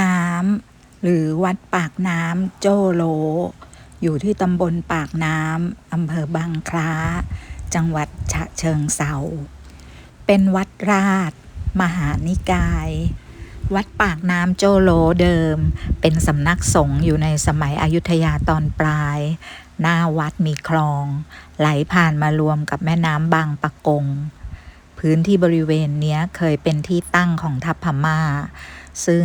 น้ำหรือวัดปากน้ำโจโล อยู่ที่ตำบลปากน้ำอำเภอบางคล้า จังหวัดฉะเชิงเซาเป็นวัดราช มหานิกาย วัดปากน้ำโจโลเดิม เป็นสำนักสงฆ์อยู่ในสมัยอยุธยาตอนปลาย หน้าวัดมีคลอง ไหลผ่านมารวมกับแม่น้ำบางปะกง พื้นที่บริเวณเนี้ยเคยเป็นที่ตั้งของทัพพม่า ซึ่ง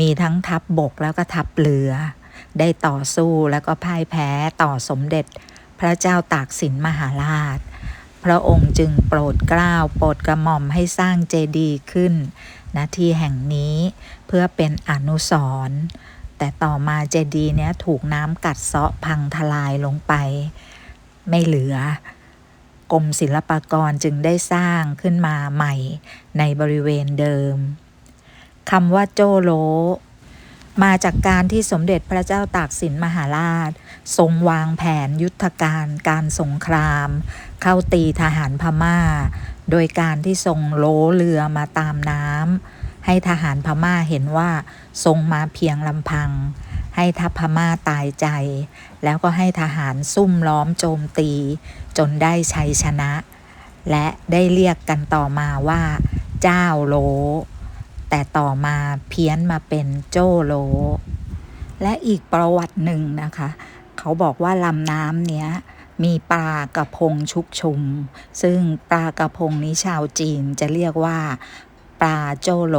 มีทั้งทัพบบกแล้วก็ทัพเรือ ได้ต่อสู้แล้วก็พ่ายแพ้ต่อสมเด็จ พระเจ้าตากสินมหาราช พระองค์จึงโปรดเกล้าโปรดกระหม่อมให้สร้างเจดีย์ขึ้นณที่แห่งนี้เพื่อเป็นอนุสรณ์แต่ต่อมาเจดีย์เนี้ยถูกน้ำกัดเซาะพังทลายลงไป ไม่เหลือกรมศิลปากรจึงได้สร้างขึ้นมาใหม่ในบริเวณเดิม คำว่าโจโล มาจากการที่สมเด็จพระเจ้าตากสินมหาราช ทรงวางแผนยุทธการการสงคราม เข้าตีทหารพม่า โดยการที่ทรงโลเรือมาตามน้ำให้ทหารพม่าเห็นว่าทรงมาเพียงลำพัง ให้ทัพพม่าตายใจ แล้วก็ให้ทหารซุ่มล้อมโจมตี จนได้ชัยชนะ และได้เรียกกันต่อมาว่า เจ้าโล แต่ต่อมาเพี้ยนมาเป็นโจโล และอีกประวัติหนึ่งนะคะ เขาบอกว่าลำน้ำเนี้ยมีปลากระพงชุกชุม ซึ่งปลากระพงนี้ชาวจีนจะเรียกว่าปลาโจโล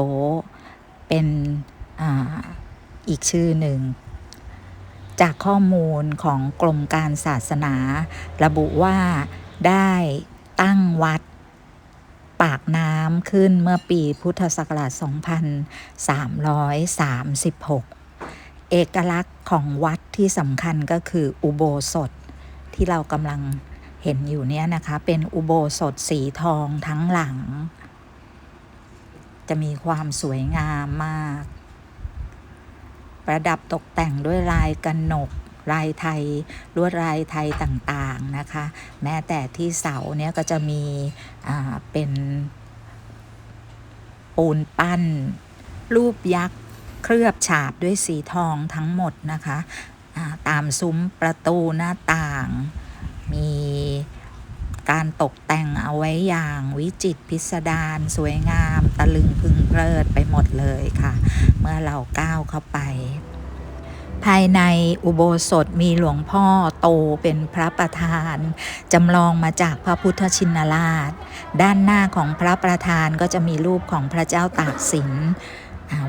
เป็นออีกชื่อหนึ่ง จากข้อมูลของกรมการศาสนา ระบุว่าได้ตั้งวัด ปากน้ำขึ้นเมื่อปีพุทธศักราช 2336 เอกลักษณ์ของวัดที่สำคัญก็คืออุโบสถที่เรากำลังเห็นอยู่เนี้ยนะคะ เป็นอุโบสถสีทองทั้งหลัง จะมีความสวยงามมาก ประดับตกแต่งด้วยลายกระหนก ลายไทยลวดลายไทยต่างๆนะคะ แม้แต่ที่เสาเนี้ยก็จะมีเป็นปูนปั้น รูปยักษ์เคลือบฉาบด้วยสีทองทั้งหมดนะคะตามซุ้มประตูหน้าต่าง มีการตกแต่งเอาไว้อย่างวิจิตรพิสดารสวยงาม ตะลึงพึงเพลิดไปหมดเลยค่ะ เมื่อเราก้าวเข้าไป ภายในอุโบสถมีหลวงพ่อโตเป็นพระประธาน จำลองมาจากพระพุทธชินราช ด้านหน้าของพระประธานก็จะมีรูปของพระเจ้าตากสิน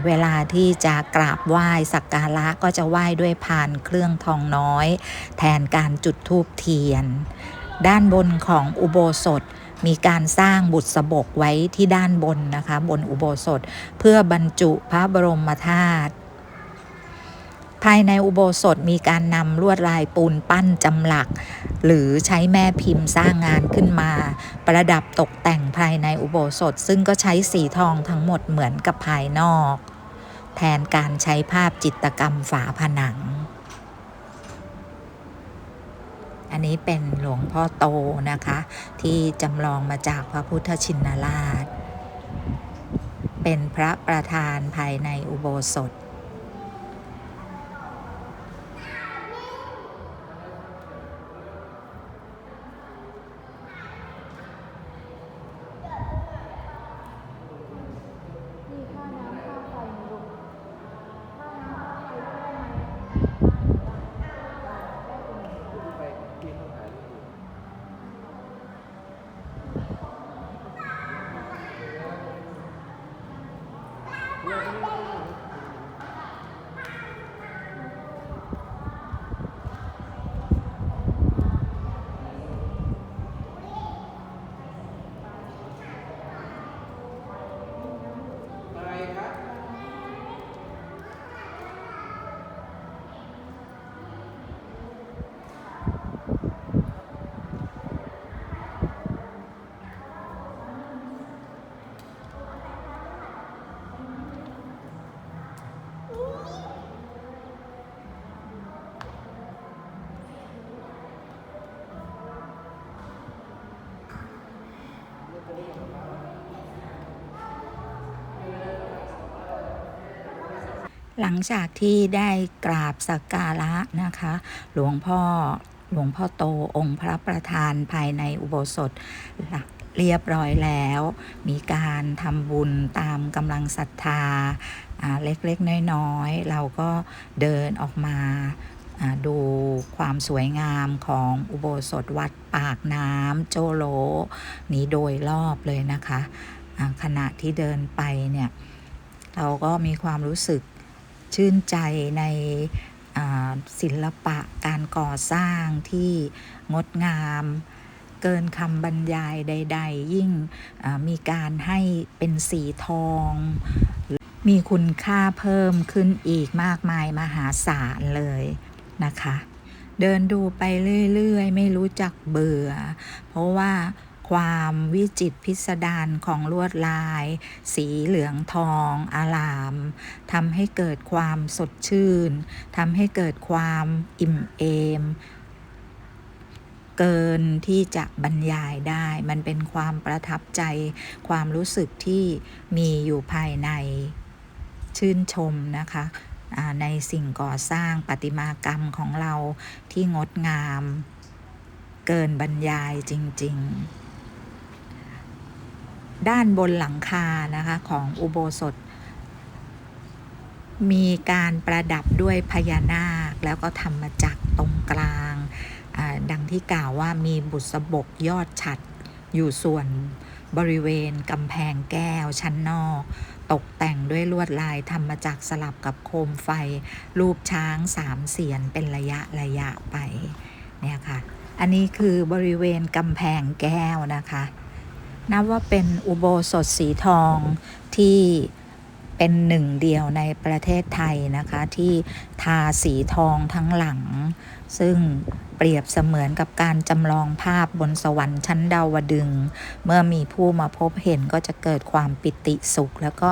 เวลาที่จะกราบไหว้สักการะก็จะไหว้ด้วยพานเครื่องทองน้อย แทนการจุดธูปเทียน ด้านบนของอุโบสถมีการสร้างบุษบกไว้ที่ด้านบนนะคะ บนอุโบสถ เพื่อบรรจุพระบรมธาตุ ภายในอุโบสถมีการนำลวดลายปูนปั้นจำหลัก หรือใช้แม่พิมพ์สร้างงานขึ้นมา ประดับตกแต่งภายในอุโบสถ ซึ่งก็ใช้สีทองทั้งหมดเหมือนกับภายนอก แทนการใช้ภาพจิตรกรรมฝาผนัง อันนี้เป็นหลวงพ่อโตนะคะ ที่จำลองมาจากพระพุทธชินราช เป็นพระประธานภายในอุโบสถ หลังจากที่ได้กราบสักการะนะคะ หลวงพ่อหลวงพ่อโตองค์พระประธานภายในอุโบสถเรียบร้อยแล้ว มีการทำบุญตามกำลังศรัทธาเล็กๆ น้อยๆ เราก็เดินออกมาดูความสวยงามของอุโบสถวัดปากน้ำโจโล นี้โดยรอบเลยนะคะอ่าขณะที่เดินไปเนี่ย เราก็มีความรู้สึก ชื่นใจในศิลปะการก่อสร้างที่งดงาม เกินคำบรรยายใด ๆ ยิ่งมีการให้เป็นสีทอง มีคุณค่าเพิ่มขึ้นอีกมากมายมหาศาลเลยนะคะ เดินดูไปเรื่อย ๆ ไม่รู้จักเบื่อ เพราะว่า ความวิจิตพิสดารของลวดลาย สีเหลืองทองอารามทำให้เกิดความสดชื่นทำให้เกิดความอิ่มเอม เกินที่จะบรรยายได้ มันเป็นความประทับใจ ความรู้สึกที่มีอยู่ภายในชื่นชมนะคะในสิ่งก่อสร้างประติมากรรมของเราที่งดงาม เกินบรรยายจริง ๆ ด้านบนหลังคานะคะของอุโบสถ มีการประดับด้วยพญานาค แล้วก็ธรรมจักรตรงกลาง ดังที่กล่าวว่ามีบุษบกยอดฉัดอยู่ส่วนบริเวณกำแพงแก้วชั้นนอก ตกแต่งด้วยลวดลายธรรมจักรสลับกับโคมไฟ รูปช้างสามเสียนเป็นระยะระยะไปเนี่ยค่ะ อันนี้คือบริเวณกำแพงแก้วนะคะ นับว่าเป็นอุโบสถสีทองที่เป็นหนึ่งเดียวในประเทศไทยนะคะ ที่ทาสีทองทั้งหลัง ซึ่งเปรียบเสมือนกับการจำลองภาพบนสวรรค์ชั้นดาวดึง เมื่อมีผู้มาพบเห็นก็จะเกิดความปิติสุข แล้วก็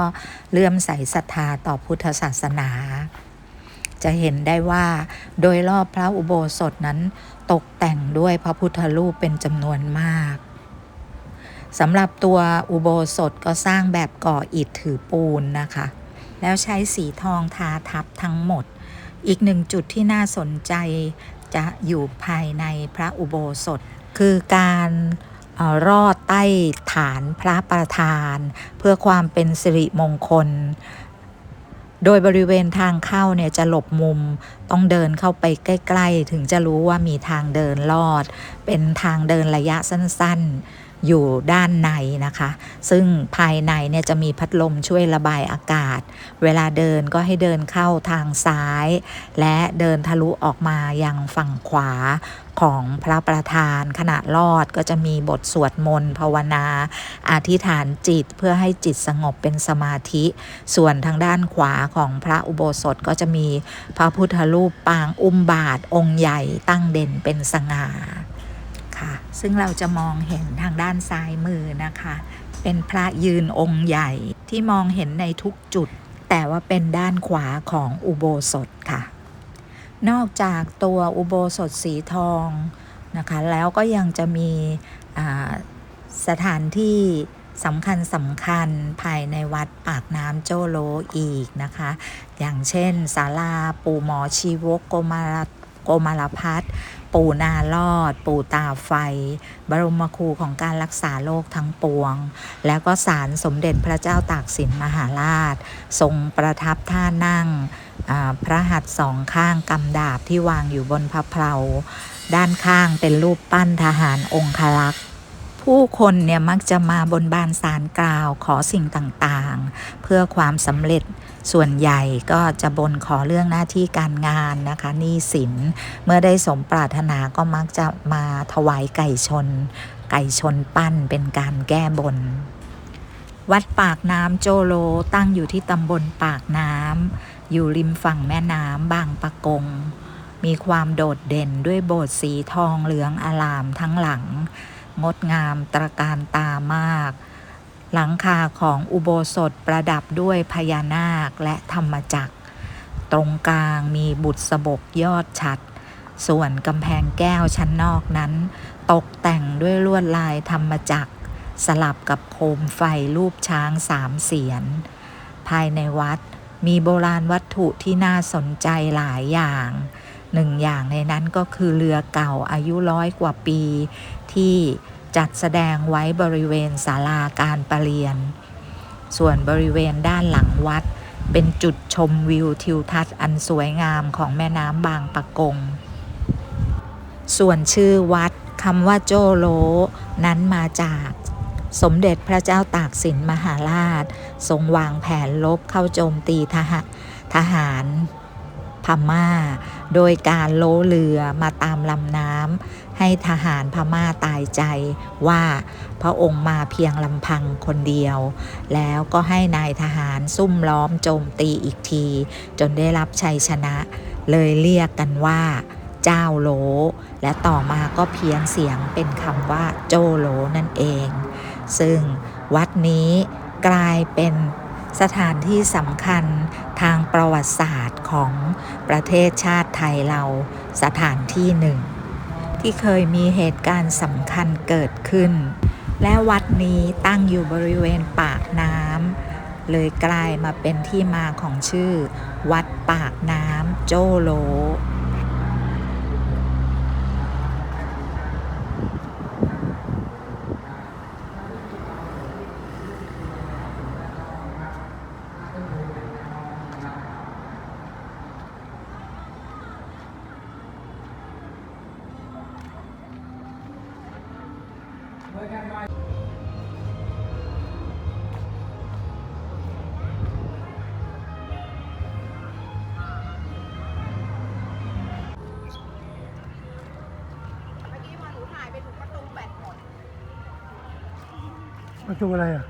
เลื่อมใสศรัทธาต่อพุทธศาสนา จะเห็นได้ว่าโดยรอบพระอุโบสถนั้นตกแต่งด้วยพระพุทธรูปเป็นจำนวนมาก สำหรับตัวอุโบสถก็สร้างแบบก่ออิฐถือปูนนะคะ แล้วใช้สีทองทาทับทั้งหมด อีกหนึ่งจุดที่น่าสนใจจะอยู่ภายในพระอุโบสถ คือการรอดใต้ฐานพระประธาน เพื่อความเป็นสิริมงคล โดยบริเวณทางเข้าเนี่ยจะหลบมุมต้องเดินเข้าไปใกล้ ๆ ถึงจะรู้ว่ามีทางเดินลอด เป็นทางเดินระยะสั้น ๆ อยู่ด้านในนะคะ ซึ่งภายในเนี่ยจะมีพัดลมช่วยระบายอากาศ เวลาเดินก็ให้เดินเข้าทางซ้าย และเดินทะลุออกมายังฝั่งขวาของพระประธานขณะลอดก็จะมีบทสวดมนต์ภาวนา อธิษฐานจิตเพื่อให้จิตสงบเป็นสมาธิ ส่วนทางด้านขวาของพระอุโบสถก็จะมีพระพุทธรูปปางอุ้มบาทองค์ใหญ่ตั้งเด่นเป็นสง่าค่ะ ซึ่งเราจะมองเห็นทางด้านซ้ายมือนะคะ เป็นพระยืนองค์ใหญ่ที่มองเห็นในทุกจุด แต่ว่าเป็นด้านขวาของอุโบสถค่ะ นอกจากตัวอุโบสถสีทองนะคะ แล้วก็ยังจะมีสถานที่สำคัญสำคัญภายในวัดปากน้ำโจโลอีกนะคะ อย่างเช่นศาลาปู่หมอชีวกโกมารโกมารพัฒ ปู่นาลอด ปู่ตาไฟ บรมครูของการรักษาโลกทั้งปวง แล้วก็สารสมเด็จพระเจ้าตากสินมหาราช ทรงประทับท่านั่งพระหัตถ์สองข้างกำดาบที่วางอยู่บนพระเพลาด้านข้างเป็นรูปปั้นทหารองคลักษ์ ผู้คนเนี่ยมักจะมาบนบานสารกล่าวขอสิ่งต่างๆ เพื่อความสำเร็จส่วนใหญ่ก็จะบนขอเรื่องหน้าที่การงานนะคะหนี้สินเมื่อได้สมปรารถนาก็มักจะมาถวายไก่ชน ไก่ชนปั้นเป็นการแก้บนวัดปากน้ำโจโลตั้งอยู่ที่ตำบลปากน้ำ อยู่ริมฝั่งแม่น้ำบางปะกง มีความโดดเด่นด้วยโบสถ์สีทองเหลืองอลามทั้งหลัง งดงามตระการตามาก หลังคาของอุโบสถประดับด้วยพญานาคและธรรมจักร ตรงกลางมีบุตรสบกยอดฉัด ส่วนกำแพงแก้วชั้นนอกนั้น ตกแต่งด้วยลวดลายธรรมจักร สลับกับโคมไฟรูปช้างสามเสียน ภายในวัดมีโบราณวัตถุที่น่าสนใจหลายอย่าง หนึ่งอย่างในนั้นก็คือเรือเก่าอายุร้อยกว่าปี ที่จัดแสดงไว้บริเวณศาลาการประเรียน ส่วนบริเวณด้านหลังวัด เป็นจุดชมวิวทิวทัศน์อันสวยงามของแม่น้ำบางปะกง ส่วนชื่อวัดคำว่าโจโล นั้นมาจากสมเด็จพระเจ้าตากสินมหาราช ทรงวางแผนลบเข้าโจมตีทหารทหาร พม่า โดยการโลเรือมาตามลำน้ำให้ทหารพม่าตายใจว่าพระองค์มาเพียงลำพังคนเดียว แล้วก็ให้นายทหารซุ่มล้อมโจมตีอีกที จนได้รับชัยชนะ เลยเรียกกันว่า เจ้าโล และต่อมาก็เพียนเสียงเป็นคำว่าโจโลนั่นเอง ซึ่งวัดนี้กลายเป็น สถานที่สำคัญทางประวัติศาสตร์ของประเทศชาติไทยเราสถานที่หนึ่ง ที่เคยมีเหตุการณ์สำคัญเกิดขึ้น และวัดนี้ตั้งอยู่บริเวณปากน้ำเลยกลายมาเป็นที่มาของชื่อ วัดปากน้ำโจโล ประตูอะไรอะ